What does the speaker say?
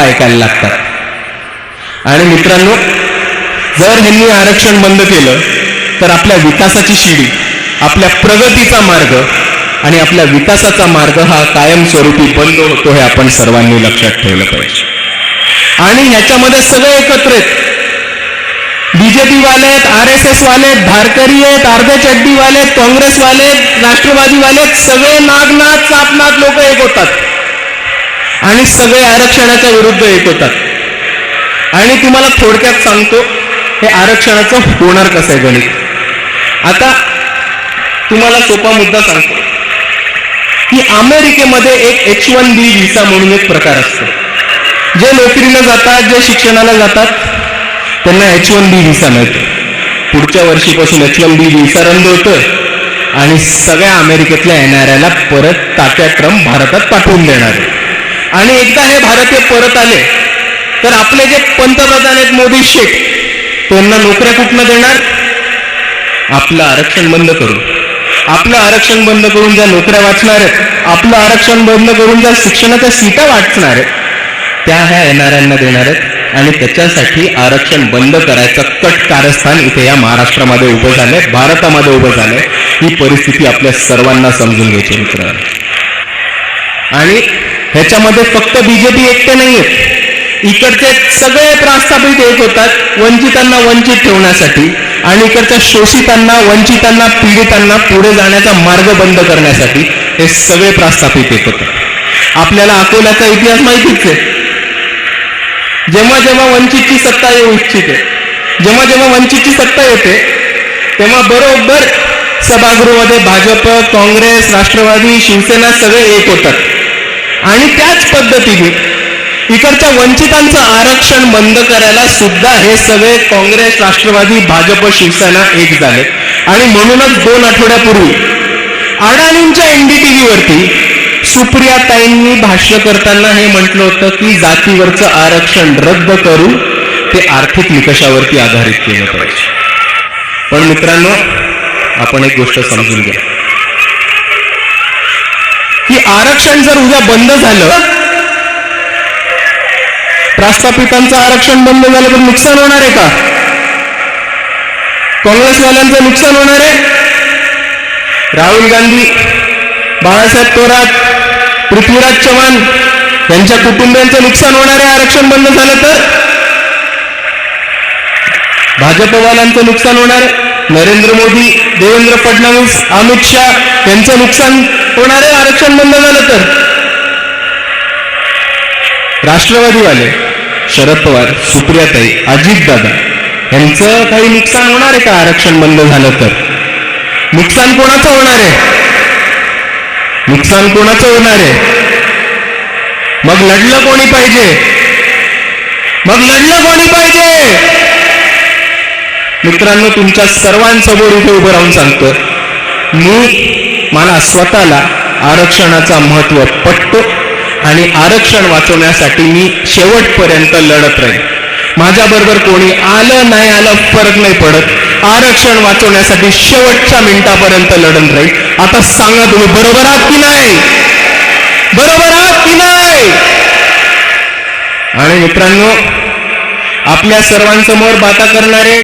ऐकायला लागतात. आणि मित्रांनो जर ह्यांनी आरक्षण बंद केलं तर आपल्या विकासाची शिडी आपल्या प्रगतीचा मार्ग आणि आपल्या विकासाचा मार्ग हा कायमस्वरूपी बंद होतो हे आपण सर्वांनी लक्षात ठेवलं पाहिजे. आणि ह्याच्यामध्ये सगळे एकत्र आहेत. बीजेपी वाले आहेत आर एस एस वाले आहेत धारकरी आहेत अर्ध्या चड्डीवाले आहेत काँग्रेस वाले आहेत राष्ट्रवादी वाले आहेत सगळे नागनाथ सापनाथ लोक एक होतात. आणि सगळे आरक्षणाच्या विरुद्ध एक होतात. आणि तुम्हाला थोडक्यात सांगतो हे आरक्षणाचं होणार कसं आहे गणित? आता तुम्हाला सोपा मुद्दा सांगतो की अमेरिकेमध्ये एक एच वन बी व्हिसा म्हणून एक प्रकार असतो. जे नोकरीला जातात जे शिक्षणाला जातात त्यांना एच वन बी व्हिसा मिळतो. पुढच्या वर्षीपासून एच वन बी व्हिसा रद्द होतं आणि सगळ्या अमेरिकेतल्या येणाऱ्याला परत तात्या ट्रम्प भारतात पाठवून देणार आहे. आणि एकदा हे भारतीय परत आले तर आपले जे पंतप्रधान आहेत मोदी शेख त्यांना नोकऱ्या कुठनं देणार? आपलं आरक्षण बंद करून आपलं आरक्षण बंद करून ज्या नोकऱ्या वाचणार आहेत आपलं आरक्षण बंद करून ज्या शिक्षणाच्या सीटा वाचणार आहेत त्या ह्या येणाऱ्यांना देणार आहेत. आणि त्याच्यासाठी आरक्षण बंद करायचं कट कारस्थान इथे या महाराष्ट्रामध्ये उभं झालंय भारतामध्ये उभं झालंय. ही परिस्थिती आपल्या सर्वांना समजून घ्यायची मित्र आणि ह्याच्यामध्ये फक्त बीजेपी एकटे नाही आहेत इकडचे सगळे प्रास्थापित एक होतात वंचितांना वंचित ठेवण्यासाठी आणि इकडच्या शोषितांना वंचितांना पीडितांना पुढे जाण्याचा मार्ग बंद करण्यासाठी हे सगळे प्रस्थापित एक होतात. आपल्याला अकोल्याचा इतिहास माहितीच आहे. जेव्हा जेव्हा वंचितची सत्ता येऊ इच्छिते जेव्हा जेव्हा वंचितची सत्ता येते तेव्हा बरोबर सभागृहामध्ये भाजप काँग्रेस राष्ट्रवादी शिवसेना सगळे एक होतात. आणि त्याच पद्धतीने इकडच्या वंचितांचं आरक्षण बंद करायला सुद्धा हे सगळे काँग्रेस राष्ट्रवादी भाजप शिवसेना एक झाले. आणि म्हणूनच दोन आठवड्यापूर्वी अडाणींच्या एनडीटीव्हीवरती सुप्रियाताईंनी भाष्य करताना हे म्हटलं होतं की जातीवरचं आरक्षण रद्द करून ते आर्थिक निकषावरती आधारित केलं पाहिजे. पण मित्रांनो आपण एक गोष्ट समजून घ्या. की आरक्षण जर उद्या बंद झालं प्रास्थापितांचं आरक्षण बंद झालं तर नुकसान होणार आहे का? काँग्रेसवाल्यांचं नुकसान होणार आहे? राहुल गांधी बाळासाहेब थोरात पृथ्वीराज चव्हाण यांच्या कुटुंबियांचं नुकसान होणार आहे आरक्षण बंद झालं तर? भाजपवाल्यांचं नुकसान होणार आहे? नरेंद्र मोदी देवेंद्र फडणवीस अमित शाह यांचं नुकसान होणार आहे आरक्षण बंद झालं तर? राष्ट्रवादीवाले शरद पवार सुप्रियाताई अजितदादा यांचं काही नुकसान होणार आहे का आरक्षण बंद झालं तर? नुकसान कोणाचं होणार आहे? नुकसान कोणाचं होणार आहे? मग लढलं कोणी पाहिजे? मग लढलं कोणी पाहिजे? मित्रांनो तुमच्या सर्वांसमोर इथे उभं राहून सांगतो मी मला स्वतःला आरक्षणाचा महत्त्व पटतो आणि आरक्षण वाचवण्यासाठी मी शेवटपर्यंत लढत राहील माझ्या बरोबर कोणी आलं नाही आलं फरक नाही पडत. आरक्षण वाचवण्यासाठी शेवटच्या मिनिटापर्यंत लढत राहील आता सांगा तुम्ही बरोबर आहात की नाही? बरोबर आहात की नाही? आणि मित्रांनो आपल्या सर्वांसमोर बाता करणारे